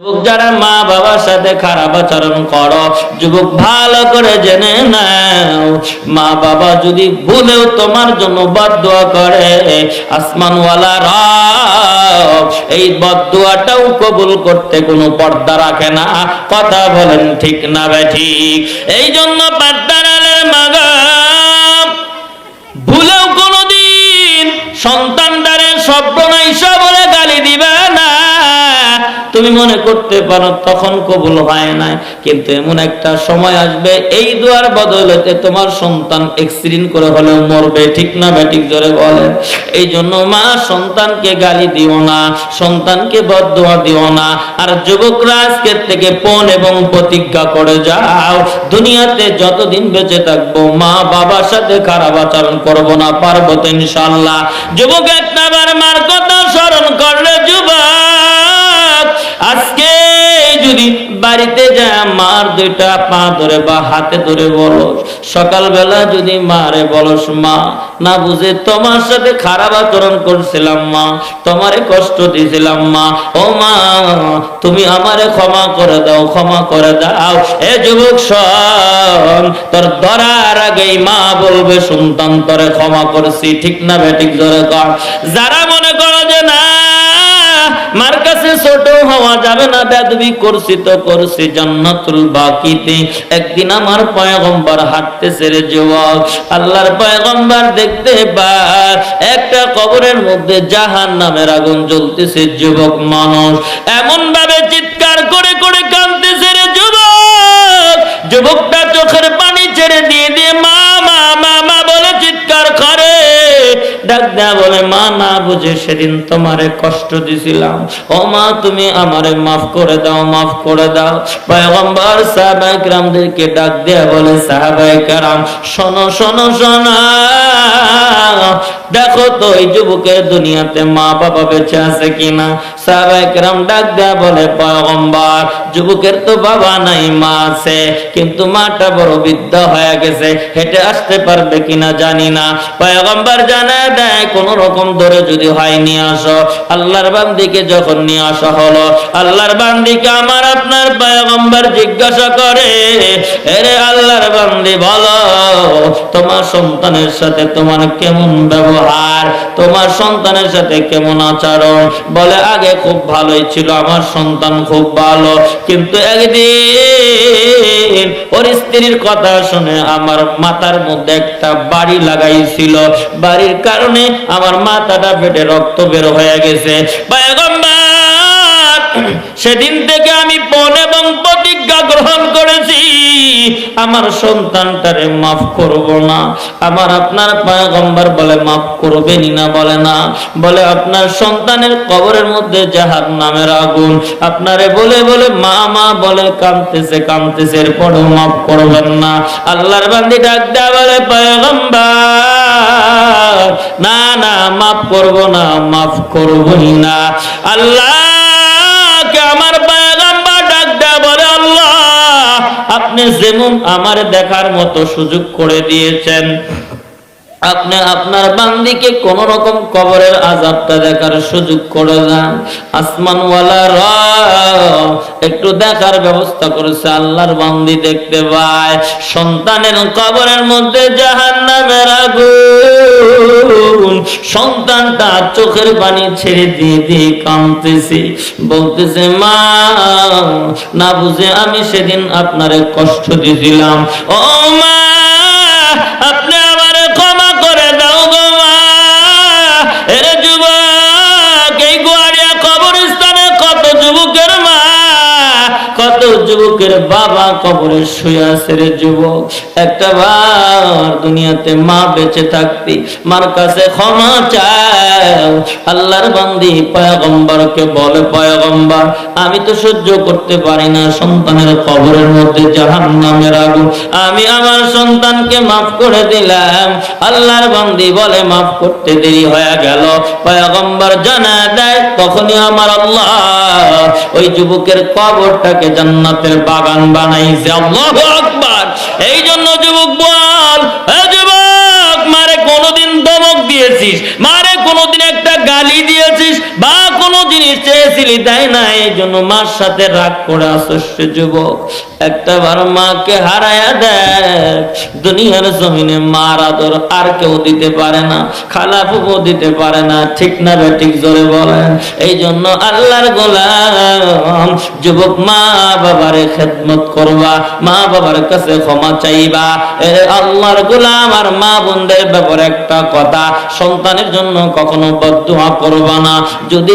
যুবক যারা মা বাবার সাথে খারাপ আচরণ করো। যুবক ভালো করে জেনে নাও মা বাবা যদি ভুলেও তোমার জন্য বদুয়া করে, আসমানওয়ালা রব এই বদুয়াটাও কবুল করতে কোনো পর্দা রাখে না। কথা বলেন ঠিক না বে ঠিক? এই জন্য পাড্ডারালের মাগা ভুলেও কোনোদিন সন্তানদারে তুমি মনে করতে পারো তখন কবুল হয় না কিন্তু এমন একটা সময় আসবে, এই দুয়ার বদলতে তোমার সন্তান এক্সিডেন্ট করে হলেও মরবে। ঠিক না ব্যাটিক জোরে বলেন। এই জন্য মা, সন্তানকে গালি দিও না, সন্তানকে বদুয়া দিও না। আর যুবকরা আজকের থেকে পণ এবং প্রতিজ্ঞা করে যাও। দুনিয়াতে যতদিন বেঁচে থাকব, মা বাবার সাথে খারাপ আচরণ করব না, পারব তো ইনশাল্লাহ যুবক একটা বার মার কথা স্মরণ করলে আজকে যদি বাড়িতে যায় মার দুইটা পা ধরে বা হাতে ধরে বলো সকালবেলা যদি মারে বলস, মা, না বুঝে তোমার সাথে খারাপ আচরণ করছিলাম, মা, তোমারে কষ্ট দিয়েছিলাম, মা, ও মা, তুমি আমারে ক্ষমা করে দাও, ক্ষমা করে দাও, এ যুবক শোন তোর ধরার আগেই মা বলবে সন্তান তোরে ক্ষমা করছি। ঠিক না বেঠিক জোরে কর। যারা মনে করো যে না মার কাছে ছোট হওয়া যাবে না, বেদবি করছি তো করছি জান্নাতুল বাকিতে। একদিন আমার পয়গম্বর হাঁটতে ছেড়ে যুবক, আল্লাহর পয়গম্বর দেখতে পার একটা কবরের মধ্যে জাহান নামের আগুন জ্বলতেছে যুবক মানুষ। এমন ভাবে চিৎকার করে করে ডাক দেয়া বলে, মা, না বুঝে সেদিন তোমারে কষ্ট দিছিলাম। ও মা, তুমি আমারে মাফ করে দাও, মাফ করে দাও। পয়গম্বর সাহাবাই কেরামদেরকে ডাক দেয়া বলে সাহাবাই কারাম শোনো শোনো শোনো দেখো তো এই যুবকের দুনিয়াতে মা বাবা বেঁচে আছে কিনা? সাহাবায়ে কেরাম ডাক দেয়া বলে, পয়গম্বর, যুবকের তো বাবা নাই, মা আছে। কিন্তু মাটা বড় বৃদ্ধ হয়ে গেছে, হেঁটে আসতে পারবে কিনা জানি না। পয়গম্বর জানা দেয়, কোন রকম ধরে যদি হয় নিয়ে আসো। আল্লাহর বান্দিকে যখন নিয়ে আসা হলো, আল্লাহর বান্দিকে আমার আপনার পয়গম্বর জিজ্ঞাসা করে, এরে আল্লাহর বান্দি, বলো, তোমার সন্তানের সাথে তোমার কেমন ব্যবহার তোমার সন্তানের সাথে কেমন আচরণ? বলে, আগে খুব ভালোই ছিল, আমার সন্তান খুব ভালো। কিন্তু একদিন ওর স্ত্রীর কথা শুনে আমার মাথার মধ্যে একটা বাড়ি লাগাইছিল। বাড়ির কারণে আমার মাথাটা ফেটে রক্ত বের হয়ে গেছে। পয়গম্বর! সেদিন থেকে আমি পণ এবং প্রতিজ্ঞা গ্রহণ করেছি। আমার সন্তানটারে মাফ করব না। আমার আপনার পয়গম্বর বলে, মাফ করবেনই না বলে না। বলে, আপনার সন্তানের কবরের মধ্যে জাহার নামের আগুন। আপনারে বলে বলে, মা মা, বলে, কাঁদতেছে কাঁদতেছে। এরপরেও মাফ করবেন না। আল্লাহর বান্দি ডাক দেয়া বলে, পয়গম্বর, না না, মাফ করব না, মাফ করবই না। আল্লাহকে আমার পায়গাম্বা দেয় বলে আল্লাহ আপনি যেমন আমার দেখার মতো সুযোগ করে দিয়েছেন। আপনি আপনার বান্দিকে কোন রকম কবরের আজাবটা দেখার সুযোগ করে দেন। আসমানওয়ালা একটু দেখার ব্যবস্থা করেছে, আল্লাহর বান্দি দেখতে পায়। সন্তানের কবরের মধ্যে জাহান নামের আগুন। সন্তানটা চোখের পানি ছেড়ে দিয়ে দিয়ে কাঁদতেছে। বলতেছে, মা, না বুঝে আমি সেদিন আপনারে কষ্ট দিয়েছিলাম। ও মা দেব যুবকের বাবা কবরে শুয়ে যুবক। একটা বার দুনিয়াতে মা বেঁচে থাকতি মার কাছে ক্ষমা চাও। আল্লাহর বান্দি পয়গম্বরকে বলে পয়গম্বর, আমি তো সহ্য করতে পারি না সন্তানের কবরের মধ্যে জাহান নামের আগুন। আমি আমার সন্তানকে মাফ করে দিলাম, আল্লাহর বান্দি বলে মাফ করতে দেরি হয়ে গেল। পয়গম্বর জানা দেয়, তখনই আমার আল্লাহ ওই যুবকের কবরটাকে জান্নাতের বাগান বানাইছে। আল্লাহু আকবার। এই জন্য যুবক বল যুবক, মারে কোনোদিন ধমক দিয়েছিস, মারে কোনোদিন একটা গালি দিয়েছিস, বা কোনো জিনিস চেয়েছিলি তাই না, এই জন্য মার সাথে রাগ করে আসছে যুবক। একটা বার মাকে হারায়া দেখ দুনিয়ার জমিনে মার আদর আর কেউ দিতে পারে না, খালা ফুবো দিতে পারে না, ঠিক না ঠিক জোরে বলেন। এই জন্য আল্লাহর গোলাম, যুবক মা বাবারে খেদমত করবা, মা বাবার কাছে ক্ষমা চাইবা। এ আল্লাহর গোলাম আর মা বোনদের ব্যাপারে একটা কথা, সন্তানের জন্য কখনো বদুয়া করবা না। যদি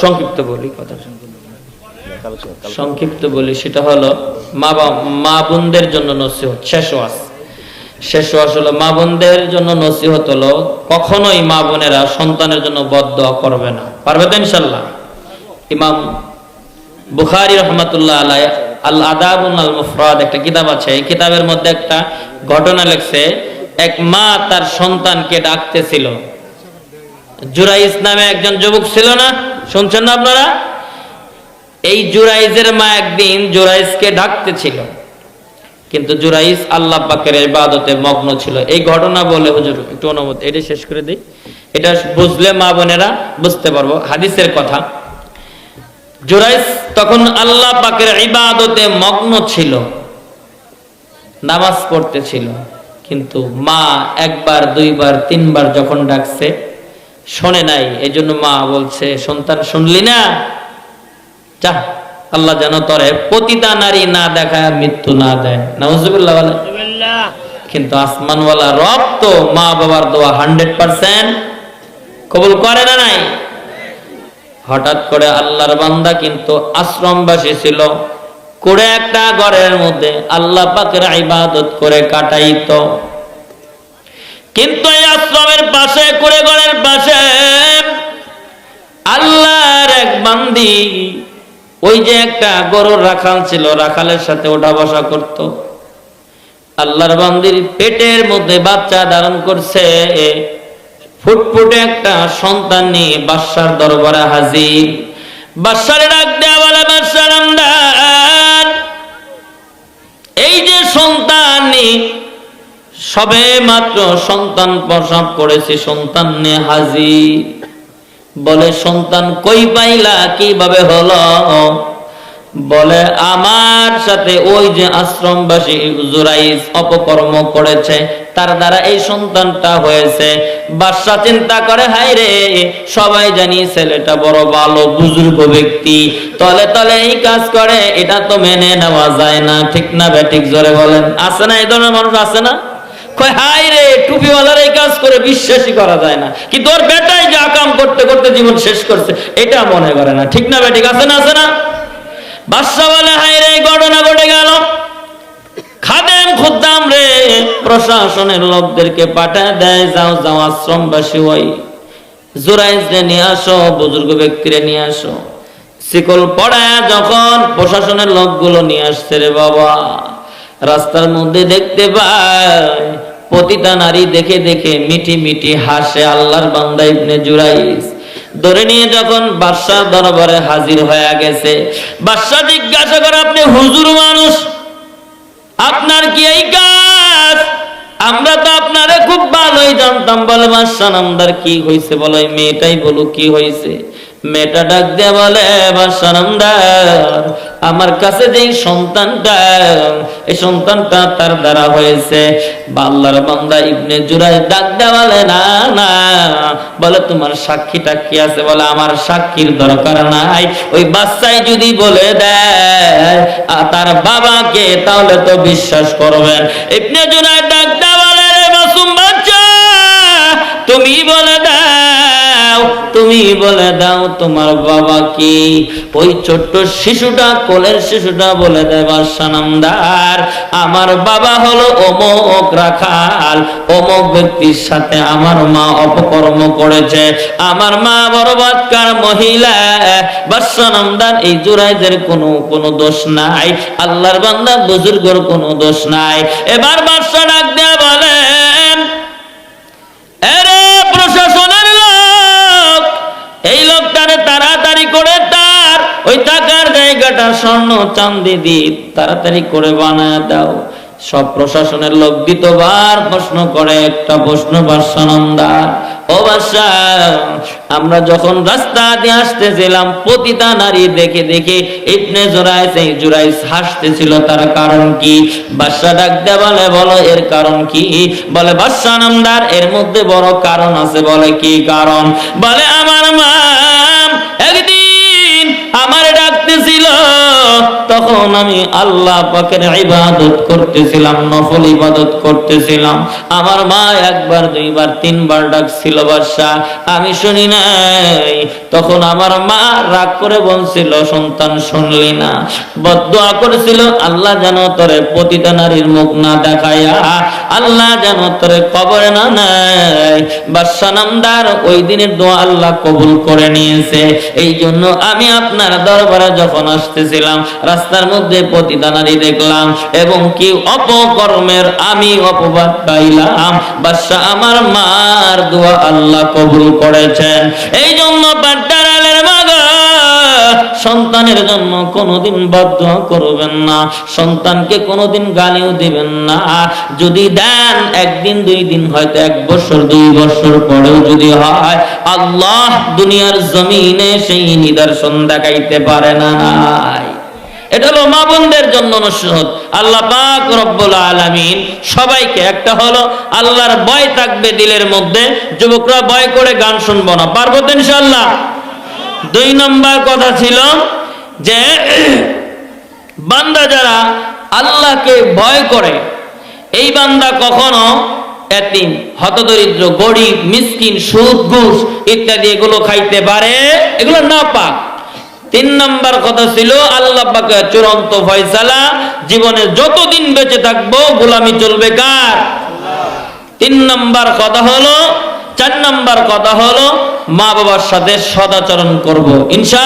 সংক্ষিপ্ত বলি কথা। সংক্ষিপ্ত বলি সেটা হলো, মা মা বোনদের জন্য নসিহত, শেষ ওয়াজ। শেষ ওয়াজ হলো, মা বোনদের জন্য নসিহত হলো, কখনোই মা বোনেরা সন্তানের জন্য বদ্ধ করবে না। পারবে তো ইনশাল্লাহ ইমাম বুখারি রহমতুল্লাহ আলাই আল আদাবুন আল মুফরাদ একটা কিতাব আছে, এই কিতাবের মধ্যে একটা ঘটনা লেখছে এক মা তার সন্তানকে ডাকতেছিল। জুরাইস নামে একজন যুবক ছিল না? শুনছেন না আপনারা? এই জুরাইজের মা একদিন জুরাইজকে ডাকতেছিল। কিন্তু জুরাইজ আল্লাহ পাকের ইবাদতে মগ্ন ছিল। এই ঘটনা বলে হুজুর, একটু অনুমতি এটা শেষ করে দিই। এটা বুঝলে মা বোনেরা বুঝতে পারব, হাদিসের কথা। জুরাইজ তখন আল্লাহ পাকের ইবাদতে মগ্ন ছিল, নামাজ পড়তেছিল। কিন্তু মা একবার দুইবার তিনবার যখন ডাকছে শোনে নাই। এই জন্য মা বলছে সন্তান শুনলি না? যা আল্লাহ যেন তরে পতিতা নারী না দেখায় মৃত্যু না দেয়। নাউজুবিল্লাহ বলে। কিন্তু আসমানওয়ালা রব তো মা বাবার দোয়া হান্ড্রেড পার্সেন্ট কবুল করে না নাই? হঠাৎ করে আল্লাহর বান্দা কিন্তু আশ্রমবাসী ছিল। করে একটা ঘরের মধ্যে আল্লাহ পাকের ইবাদত করে কাটাইতো। কিন্তু এই আশ্রমের পাশে করে ঘরের পাশে আল্লাহর এক বান্দি ওই যে একটা গরুর রাখাল ছিল, রাখালের সাথে ওঠা বসা করত। আল্লাহর বান্দির পেটের মধ্যে বাচ্চা ধারণ করছে। ফুটফুটে একটা সন্তান নিয়ে বাদশার দরবারে হাজির। বাদশারে ডাক দেয়া বলে, বাদশার যে সন্তান সবে মাত্র সন্তান প্রসব করেছে, সন্তান নে হাজি বলে, সন্তান কই পাইলা, কীভাবে হলো? বলে, আমার সাথে ওই যে আশ্রমবাসী জুরাইস অপকর্ম করেছে, তার দ্বারা এই সন্তানটা হয়েছে। বাদশা চিন্তা করে হাই রে, সবাই জানি ছেলেটা বড় ভালো, বুজুর্গ ব্যক্তি। তলে তলে এই কাজ করে, এটা তো মেনে নেওয়া যায় না। ঠিক না ব্যাঠিক জোরে বলেন। আছে না, এই ধরনের মানুষ আছে না? মনে করে না। বেঠিক আছে না আছে না? বলে হাই রে, ঘটনা ঘটে গেল। খাদেম খুদ্দাম রে, প্রশাসনের লোকদেরকে পাঠায় দেয়, যাও যাও, আশ্রমবাসী ওই। জোরাইজরে নিয়ে আসো, বুজুর্গ ব্যক্তিরে নিয়ে আসো। শিকল পড়ায় যখন প্রশাসনের লোকগুলো নিয়ে আসছে রে বাবা। রাস্তার মধ্যে দেখতে পায়, প্রতিটা নারী দেখে দেখে মিটি মিটি হাসে আল্লাহর বান্দা ইবনে জুরাইজ ধরে নিয়ে যখন বাদশার দরবারে হাজির হয়ে গেছে, বাদশা জিজ্ঞাসা করে, আপনি হুজুর মানুষ? আপনার কি এই কাজ? আমরা তো আপনারে খুব ভালোই জানতাম, বলে বাদশা নামদার কি হয়েছে বলে মেয়েটাই বলো কি হয়েছে মেয়েটা ডাক দেওয়া বলে বাদশা নামদার আমার কাছে যেই সন্তানটা এই সন্তানটা তার দ্বারা হয়েছে। বাল্লার বান্দা ইবনে জুরাই ডাক দিয়ে বলে না না বলে তোমার সাক্ষীটা কি আছে? বলে আমার সাক্ষীর দরকার নাই। ওই বাচ্চাই যদি বলে দেয় আ, তার বাবাকে তাহলে তো বিশ্বাস করবেন। ইবনে জুরাই ডাক দিয়ে বলে মাসুম বাচ্চা তুমি বলে দাও তুমি বলে দাও, তোমার বাবা কি? ওই ছোট্ট শিশুটা, কোলের শিশুটা বলে দেয়, বাদশা নামদার, আমার বাবা হলো অমুক রাখাল। অমুক ব্যক্তির সাথে আমার মা অপকর্ম করেছে। আমার মা বড় বাৎকার মহিলা। বাদশা নামদার, এই জুরাইদের কোনো কোনো দোষ নাই। আল্লাহর বান্দা, বুজুর্গর কোনো দোষ নাই। এবার বাদশা ডাক দেয়া বলেন এরে প্রশাসনের লোক এই লোকটারে তাড়াতাড়ি করে তার ওই টাকার জায়গাটা স্বর্ণ চান্দি দ্বীপ, তাড়াতাড়ি করে বানায় দাও। সব প্রশাসনের লোক দ্বিতীয়বার প্রশ্ন করে, একটা প্রশ্ন বাসানন্দার। ও বাসা আমরা যখন রাস্তা দিয়ে আসতেছিলাম পতিতা নারী দেখে দেখে ইবনে জোরাইস এই জোরাইস হাসতেছিল, তার কারণ কি? বাদশা ডাক দেয়া বলে, বলো, এর কারণ কি? বলে বাদশা নামদার, এর মধ্যে বড় কারণ আছে, বলে, কি কারণ? বলে, আমার মা তখন আমি আল্লাহ পাকের ইবাদত করতেছিলাম, নফল ইবাদত করতেছিলাম। আমার মা একবার, দুইবার, তিনবার ডাকছিল বাদশা আমি শুনি নাই। তখন আমার মা রাগ করে বলছিল, সন্তান শুনলি না। বদুয়া করেছিল, আল্লাহ যেন তোরে পতিতা নারীর মুখ না দেখায়া, আল্লাহ যেন তোরে কবরে না নেয়। বাদশা নামদার ওই দিনের দোয়া আল্লাহ কবুল করে নিয়েছে। এই জন্য আমি আপনার দরবারে যখন আসতেছিলাম রাস্তার মধ্যে পতিতা নারী দেখলাম এবং কি অপকর্মের আমি অপবাদ পাইলাম। বাদশা আমার মার দোয়া আল্লাহ কবুল করেছেন। এই জন্য মাগা সন্তানের জন্য কোনোদিন বাধ্য করবেন না। সন্তানকে কোনোদিন গালিও দিবেন না। যদি দেন, একদিন, দুই দিন, হয়তো এক বছর, দুই বছর পরেও যদি হয়, আল্লাহ দুনিয়ার জমিনে সেই নিদর্শন দেখাইতে পারে না। নাই এটা হলো মা বোনদের জন্য নসিহত। আল্লাহ পাক রব্বুল আলামিন সবাইকে একটা হলো আল্লাহর ভয় থাকবে দিলের মধ্যে, যুবকরা ভয় করে গান শুনব না। পারব তো ইনশাআল্লাহ? দুই নম্বর কথা ছিল যে, বান্দা যারা আল্লাহকে ভয় করে, এই বান্দা কখনো এতিম, হতদরিদ্র, গরিব, মিসকিন, সুদ, ঘুষ ইত্যাদি এগুলো খাইতে পারে, এগুলো না পাক তিন নম্বর কথা ছিল, আল্লাহ পাকের চূড়ান্ত ফয়সালা, জীবনে যতদিন বেঁচে থাকব, গোলামি চলবে কার? তিন নম্বর কথা হলো, চার নম্বর কথা হলো মা বাবার সাথে সদাচরণ করব, ইনশা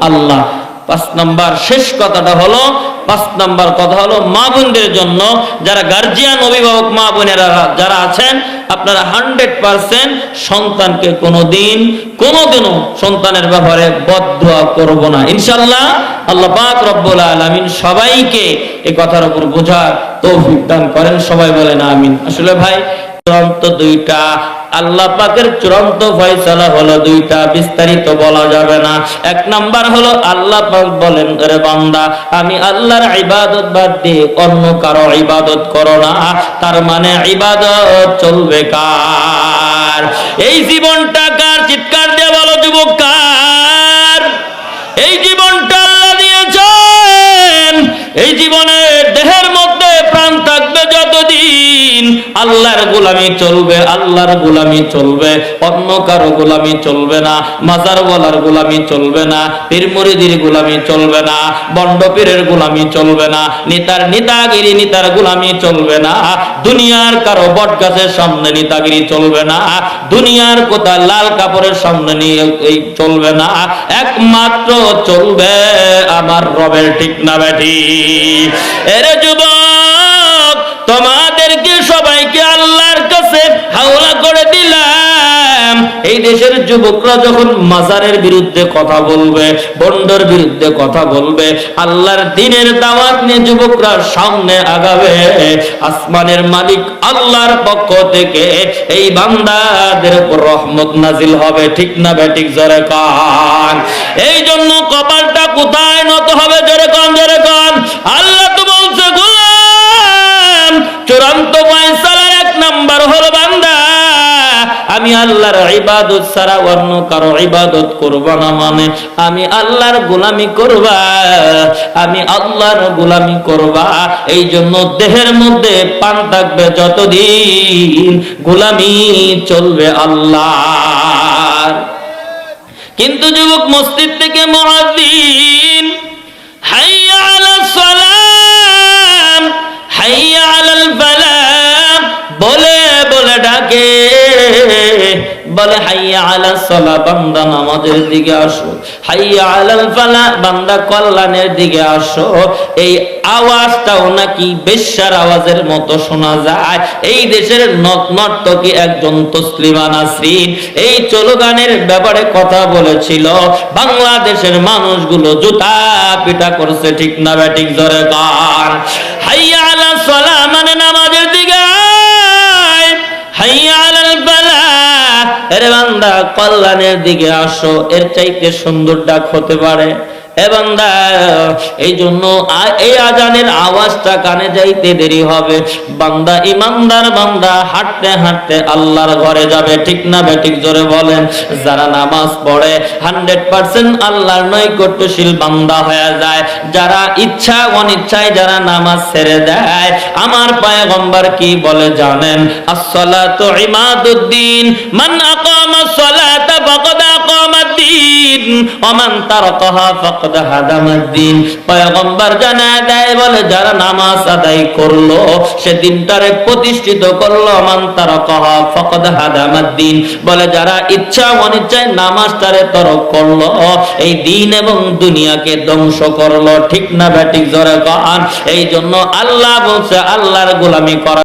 আল্লাহ। পাঁচ নাম্বার শেষ কথাটা হলো, পাঁচ নাম্বার কথা হলো, মা বোনদের জন্য যারা গার্জিয়ান অভিভাবক মা বোনেরা যারা আছেন, আপনারা হান্ড্রেড পার্সেন্ট সন্তানকে কোনোদিন, কোনোদিনও সন্তানের ব্যাপারে বদুয়া করব না। ইনশাল্লাহ আল্লাহ পাক রব্বুল আলামিন সবাইকে এই কথার উপর বোঝার তৌফিক দান করেন। সবাই বলেন আমিন। আসলে ভাই চূড়ান্ত দুইটা, আল্লাহ পাকের চূড়ান্ত ফয়সালা হলো দুইটা, বিস্তারিত বলা যাবে না। এক নাম্বার হলো আল্লাহ পাক বলেন রে বান্দা, আমি আল্লাহর ইবাদত বাদ দিয়ে অন্য কারও ইবাদত করো না। তার মানে ইবাদত চলবে কার? এই জীবনটা কার? গোলামি চলবে, আল্লাহর গোলামি চলবে অন্য কারও গোলামি চলবে না মাজার বলার গোলামি চলবে না পীর মুরিদির গোলামি চলবে না বন্ড পীরের গোলামি চলবে না, নিতার নিতাগিরি নিতার গোলামি চলবে না, দুনিয়ার কারও বট গাছের সামনে নিতাগিরি চলবে না, দুনিয়ার কোথা লাল কাপড়ের সামনে নিয়ে চলবে না, একমাত্র চলবে আমার রবের, ঠিক না ব্যাটি এরে যুবক, তোমাদেরকে সবাইকে আল্লাহর কাছে হাওলা করে দিলাম এই দেশের যুবকরা যখন মাজারের বিরুদ্ধে কথা বলবে বন্ডর বিরুদ্ধে কথা বলবে, আল্লাহর দিনের দাওয়াত নিয়ে যুবকরা সামনে আগাবে, আসমানের মালিক আল্লাহর পক্ষ থেকে এই বান্দাদের উপর রহমত নাজিল হবে। ঠিক না বেঠিক জোরে কান? এই জন্য কপালটা কোথায় নত হবে? জোরে কান জোরে কান। আল্লাহর ইবাদত ছাড়া অন্য কারও ইবাদত করব না মানে আমি আল্লাহর গোলামি করবা, আমি আল্লাহর গোলামি করবা। এই জন্য দেহের মধ্যে পান থাকবে যতদিন গোলামি চলবে আল্লাহ কিন্তু যুবক মসজিদ থেকে মুয়াজ্জিন হাইয়া আলাস বলে, হাইয়া আলা সলা, বান্দা নামাজের দিকে আসো। হাইয়া আলাল ফালা, বান্দা কল্যাণের দিকে আসো। এই আওয়াজটাও নাকি বেশ্যার আওয়াজের মতো শোনা যায়। এই দেশের নর্তকী একজন তসলিমা নাসরিন? এই চলগানের ব্যাপারে কথা বলেছিল, বাংলাদেশের মানুষগুলো জুতা পিটা করছে, ঠিক না ব্যাটিক জোরে কার। হাইয়া আলা সলা কল্যাণের দিকে আসো এর চাইতে সুন্দর ডাক হতে পারে। এই জন্য এই আজানের আওয়াজটা কানে যাইতে দেরি হবে। বান্দা, ইমানদার বান্দা, হাঁটতে হাঁটতে আল্লাহর ঘরে যাবে। ঠিক না বেঠিক জোরে বলেন। যারা নামাজ পড়ে, হান্ড্রেড পার্সেন্ট আল্লাহর নৈকট্যশীল বান্দা হয়ে যায়। যারা ইচ্ছা, অনিচ্ছায় যারা নামাজ ছেড়ে দেয়, আমার পায়গম্বর কি বলে জানেন? আসসালাতু ইমাদুদ্দিন, মান আকামা সালাতা ফাকাদ হাদামাদ্দিন। পয়গম্বর জানা দেয় বলে, যারা নামাজ আদায় করল সে দিনটারে প্রতিষ্ঠিত করল হাদামাদ্দিন। বলে, যারা ইচ্ছা অনিচ্ছায় নামাজটারে তরক করল, এই দিন এবং দুনিয়াকে ধ্বংস করল। ঠিক না ব্যাটিক জোরে এই জন্য আল্লাহ বলছে, আল্লাহর গোলামি করা